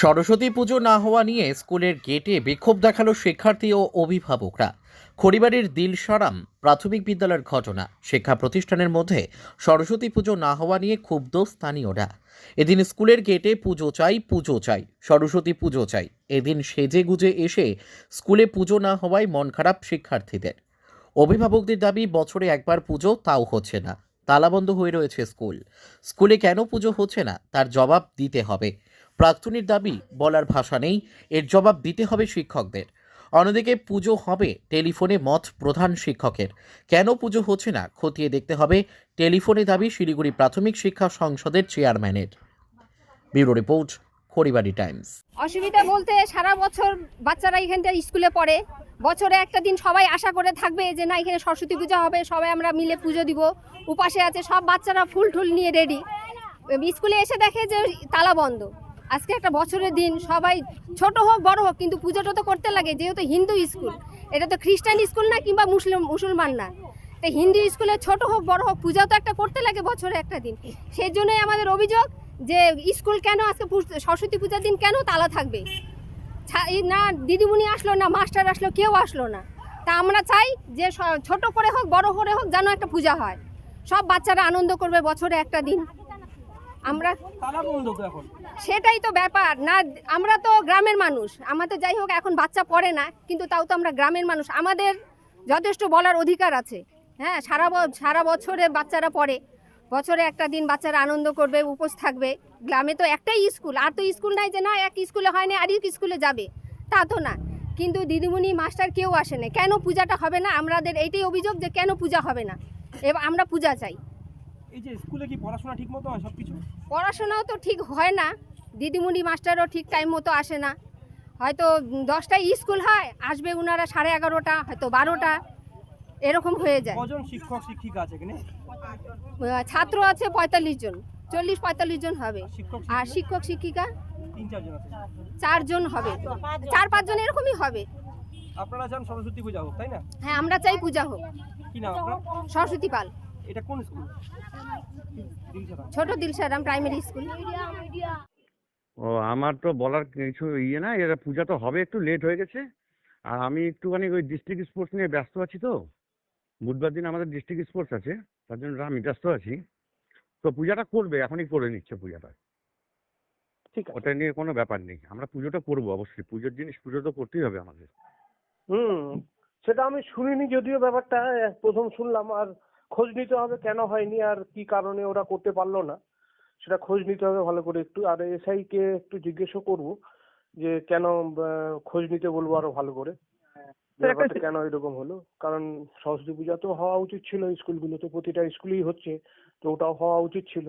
সরস্বতী পুজো না হওয়া নিয়ে স্কুলের গেটে বিক্ষোভ দেখাল শিক্ষার্থী ও অভিভাবকরা। খড়িবাড়ির দিলসারাম প্রাথমিক বিদ্যালয়ের ঘটনা। শিক্ষা প্রতিষ্ঠানের মধ্যে সরস্বতী পুজো না হওয়া নিয়ে ক্ষুব্ধ স্থানীয়রা। এদিন স্কুলের গেটে পুজো চাই পুজো চাই, সরস্বতী পুজো চাই। এদিন সেজে গুজে এসে স্কুলে পুজো না হওয়ায় মন খারাপ শিক্ষার্থীদের। অভিভাবকদের দাবি, বছরে একবার পুজো তাও হচ্ছে না। তালাবন্ধ হয়ে রয়েছে স্কুল। স্কুলে কেন পুজো হচ্ছে না? তার জবাব দিতে হবে। প্রাক্তনীর দাবি, বলার ভাষা নেই, এর জবাব দিতে হবে শিক্ষকদের। অন্যদিকে পুজো হবে টেলিফোনে মত প্রধান শিক্ষকের। কেন পুজো হচ্ছে না, খতিয়ে দেখতে হবে টেলিফোনে দাবি শিলিগুড়ি প্রাথমিক শিক্ষা সংসদের চেয়ারম্যানের। Bureau report, Kharibari Times. অসুবিধা বলতে সারা বছর বাচ্চারা এখানটা স্কুলে পড়ে। বছরে একটা দিন সবাই আশা করে থাকবে যে, না, এখানে সরস্বতী পূজা হবে, সবাই আমরা মিলে পুজো দিব। উপাসে আছে, সব বাচ্চারা ফুল টুল নিয়ে রেডি স্কুলে এসে দেখে যে তালা বন্ধ। আজকে একটা বছরের দিন, সবাই ছোট হোক, বড় হোক, কিন্তু পুজোটা তো করতে লাগে, যেহেতু হিন্দু স্কুল। এটা তো খ্রিস্টান স্কুল না কিংবা মুসলিম, মুসলমান না। তো হিন্দু স্কুলে ছোট হোক, বড় হোক, পূজা তো একটা করতে লাগে বছরে একটা দিন। সেই জন্যই আমাদের অভিযোগ যে স্কুল কেন আজকে সরস্বতী পূজার দিন কেন তালা থাকবে? না, দিদিমণি আসলো না, মাস্টার আসলো, কেউ আসলো না। তা আমরা চাই যে ছোট করে হোক, বড় করে হোক, যেন একটা পূজা হয়। সব বাচ্চারা আনন্দ করবে বছরে একটা দিন। আমরা সেটাই তো ব্যাপার। না আমরা তো গ্রামের মানুষ। আমাদের যাই হোক এখন বাচ্চা পড়ে না কিন্তু তাও তো আমরা গ্রামের মানুষ। আমাদের যথেষ্ট বলার অধিকার আছে। হ্যাঁ সারা সারা বছরে বাচ্চারা পড়ে। বছরে একটা দিন বাচ্চারা আনন্দ করবে উপোস থাকবে। গ্রামে তো একটাই স্কুল। আর তো স্কুল নাই যে না এক স্কুলে হয় না আর এক স্কুলে যাবে। তা তো না। কিন্তু দিদিমণি মাস্টার কেউ আসে না। কেন পূজাটা হবে না? আমাদের এইটাই অভিযোগ যে কেন পূজা হবে না? এবার আমরা পূজা চাই। এই যে স্কুলে কি পড়াশোনা ঠিক মতো হয় সব কিছু পড়াশোনাও তো ঠিক হয় না। দিদিমণি মাস্টারও ঠিক টাইম মতো আসে না। হয়তো দশটায় স্কুল হয় আসবে ওনারা সাড়ে এগারোটা হয়তো বারোটা। এরকম হয়ে যায়। কজন শিক্ষক শিক্ষিকা আছে এখানে ছাত্র আছে পঁয়তাল্লিশ জন। চল্লিশ পঁয়তাল্লিশ জন হবে। আর শিক্ষক শিক্ষিকা? চারজন হবে। চার পাঁচজন এরকমই হবে। আপনারা চান সরস্বতী পূজা হোক তাই না? হ্যাঁ আমরা চাই পূজা হোক। কি নাম সরস্বতী পাল। এটা কোন স্কুল? ছোট দিলসারাম প্রাইমারি স্কুল। ও আমার তো বলার কিছু ইয়ে না এটা পূজা তো হবে একটু লেট হয়ে গেছে। আর আমি একটুখানি ওই ডিস্ট্রিক্ট স্পোর্টস নিয়ে ব্যস্ত আছি তো। বুধবার দিন আমাদের ডিস্ট্রিক্ট স্পোর্টস আছে তার জন্য আমি ব্যস্ত আছি। তো পূজাটা করবে এখনই করে নিচ্ছে পূজাটা। ঠিক আছে। ওটা নিয়ে কোনো ব্যাপার নেই আমরা পুজোটা করব অবশ্যই পুজোর জিনিস পুজো তো করতেই হবে আমাদের। হুম সেটা আমি শুনিনি যদিও ব্যাপারটা প্রথম শুনলাম আর খোঁজ নিতে হবে কেন হয়নি আর কি কারণে ওরা করতে পারল না। সেটা খোঁজ নিতে হবে ভালো করে একটু। আর এসআই কে একটু জিজ্ঞেসও করব যে কেন খোঁজ নিতে বলব আরও ভালো করে। যে স্যার, একটা ব্যাপারটা কেন এরকম হলো? কারণ সরস্বতী পূজা তো হওয়া উচিত ছিল স্কুলগুলোতে প্রতিটা স্কুলেই হচ্ছে তো ওটাও হওয়া উচিত ছিল।